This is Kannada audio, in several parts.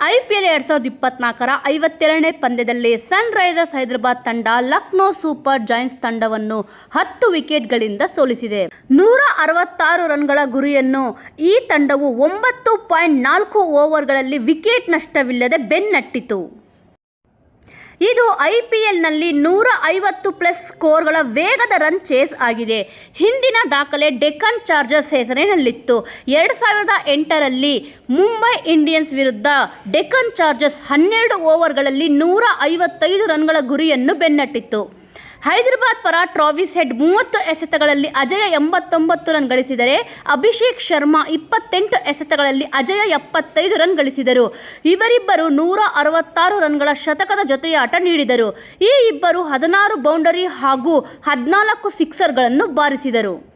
ಐಪಿಎಲ್ ಎರಡ್ ಸಾವಿರದ ಇಪ್ಪತ್ನಾಲ್ಕರ ಐವತ್ತೆರಡನೇ ಪಂದ್ಯದಲ್ಲಿ ಸನ್ ರೈಸರ್ಸ್ ಹೈದರಾಬಾದ್ ತಂಡ ಲಕ್ನೋ ಸೂಪರ್ ಜಾಯಿಂಟ್ಸ್ ತಂಡವನ್ನು ಹತ್ತು ವಿಕೆಟ್ಗಳಿಂದ ಸೋಲಿಸಿದೆ. ನೂರ ಅರವತ್ತಾರು ರನ್ಗಳ ಗುರಿಯನ್ನು ಈ ತಂಡವು ಒಂಬತ್ತು ಪಾಯಿಂಟ್ ನಾಲ್ಕು ಓವರ್ಗಳಲ್ಲಿ ವಿಕೆಟ್ ನಷ್ಟವಿಲ್ಲದೆ ಬೆನ್ನಟ್ಟಿತು. ಇದು ಐ ಪಿ ಎಲ್ನಲ್ಲಿ ನೂರ ಐವತ್ತು ಪ್ಲಸ್ ಸ್ಕೋರ್ಗಳ ವೇಗದ ರನ್ ಚೇಸ್ ಆಗಿದೆ. ಹಿಂದಿನ ದಾಖಲೆ ಡೆಕ್ಕನ್ ಚಾರ್ಜರ್ಸ್ ಹೆಸರಿನಲ್ಲಿತ್ತು. ಎರಡು ಸಾವಿರದ ಎಂಟರಲ್ಲಿ ಮುಂಬೈ ಇಂಡಿಯನ್ಸ್ ವಿರುದ್ಧ ಡೆಕ್ಕನ್ ಚಾರ್ಜರ್ಸ್ ಹನ್ನೆರಡು ಓವರ್ಗಳಲ್ಲಿ ನೂರ ಐವತ್ತೈದು ರನ್ಗಳ ಗುರಿಯನ್ನು ಬೆನ್ನಟ್ಟಿತ್ತು. ಹೈದರಾಬಾದ್ ಪರ ಟ್ರಾವಿಸ್ ಹೆಡ್ ಮೂವತ್ತು ಎಸೆತಗಳಲ್ಲಿ ಅಜಯ ಎಂಬತ್ತೊಂಬತ್ತು ರನ್ ಗಳಿಸಿದರೆ, ಅಭಿಷೇಕ್ ಶರ್ಮಾ ಇಪ್ಪತ್ತೆಂಟು ಎಸೆತಗಳಲ್ಲಿ ಅಜಯ ಎಪ್ಪತ್ತೈದು ರನ್ ಗಳಿಸಿದರು. ಇವರಿಬ್ಬರು ನೂರ ಅರವತ್ತಾರು ರನ್ಗಳ ಶತಕದ ಜೊತೆಯಾಟ ನೀಡಿದರು. ಈ ಇಬ್ಬರು ಹದಿನಾರು ಬೌಂಡರಿ ಹಾಗೂ ಹದಿನಾಲ್ಕು ಸಿಕ್ಸರ್ಗಳನ್ನು ಬಾರಿಸಿದರು.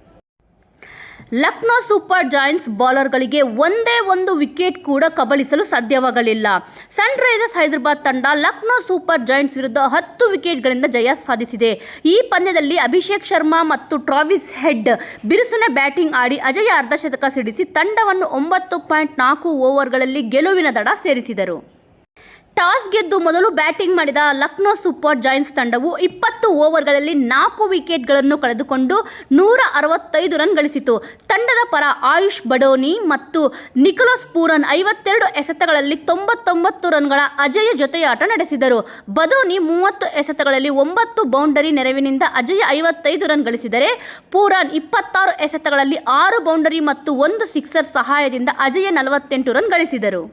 ಲಕ್ನೋ ಸೂಪರ್ ಜಾಯಿಂಟ್ಸ್ ಬೌಲರ್ಗಳಿಗೆ ಒಂದೇ ಒಂದು ವಿಕೆಟ್ ಕೂಡ ಕಬಳಿಸಲು ಸಾಧ್ಯವಾಗಲಿಲ್ಲ. ಸನ್ ರೈಸರ್ಸ್ ಹೈದರಾಬಾದ್ ತಂಡ ಲಕ್ನೋ ಸೂಪರ್ ಜಾಯಿಂಟ್ಸ್ ವಿರುದ್ಧ ಹತ್ತು ವಿಕೆಟ್ಗಳಿಂದ ಜಯ ಸಾಧಿಸಿದೆ. ಈ ಪಂದ್ಯದಲ್ಲಿ ಅಭಿಷೇಕ್ ಶರ್ಮಾ ಮತ್ತು ಟ್ರಾವಿಸ್ ಹೆಡ್ ಬಿರುಸಿನ ಬ್ಯಾಟಿಂಗ್ ಆಡಿ ಅಜಯ ಅರ್ಧಶತಕ ಸಿಡಿಸಿ ತಂಡವನ್ನು ಒಂಬತ್ತು ಪಾಯಿಂಟ್ ನಾಲ್ಕು ಓವರ್ಗಳಲ್ಲಿ ಗೆಲುವಿನ ದಡ ಸೇರಿಸಿದರು. ಟಾಸ್ ಗೆದ್ದು ಮೊದಲು ಬ್ಯಾಟಿಂಗ್ ಮಾಡಿದ ಲಕ್ನೋ ಸೂಪರ್ ಜಾಯಿಂಟ್ಸ್ ತಂಡವು ಇಪ್ಪತ್ತು ಓವರ್ಗಳಲ್ಲಿ ನಾಲ್ಕು ವಿಕೆಟ್ಗಳನ್ನು ಕಳೆದುಕೊಂಡು ನೂರ ಅರವತ್ತೈದು ರನ್ ಗಳಿಸಿತು. ತಂಡದ ಪರ ಆಯುಷ್ ಬಡೋನಿ ಮತ್ತು ನಿಕೋಲಸ್ ಪೂರನ್ ಐವತ್ತೆರಡು ಎಸೆತಗಳಲ್ಲಿ ತೊಂಬತ್ತೊಂಬತ್ತು ರನ್ಗಳ ಅಜಯ ಜೊತೆಯಾಟ ನಡೆಸಿದರು. ಬದೋನಿ ಮೂವತ್ತು ಎಸೆತಗಳಲ್ಲಿ ಒಂಬತ್ತು ಬೌಂಡರಿ ನೆರವಿನಿಂದ ಅಜಯ ಐವತ್ತೈದು ರನ್ ಗಳಿಸಿದರೆ, ಪೂರನ್ ಇಪ್ಪತ್ತಾರು ಎಸೆತಗಳಲ್ಲಿ ಆರು ಬೌಂಡರಿ ಮತ್ತು ಒಂದು ಸಿಕ್ಸರ್ ಸಹಾಯದಿಂದ ಅಜಯ ನಲವತ್ತೆಂಟು ರನ್ ಗಳಿಸಿದರು.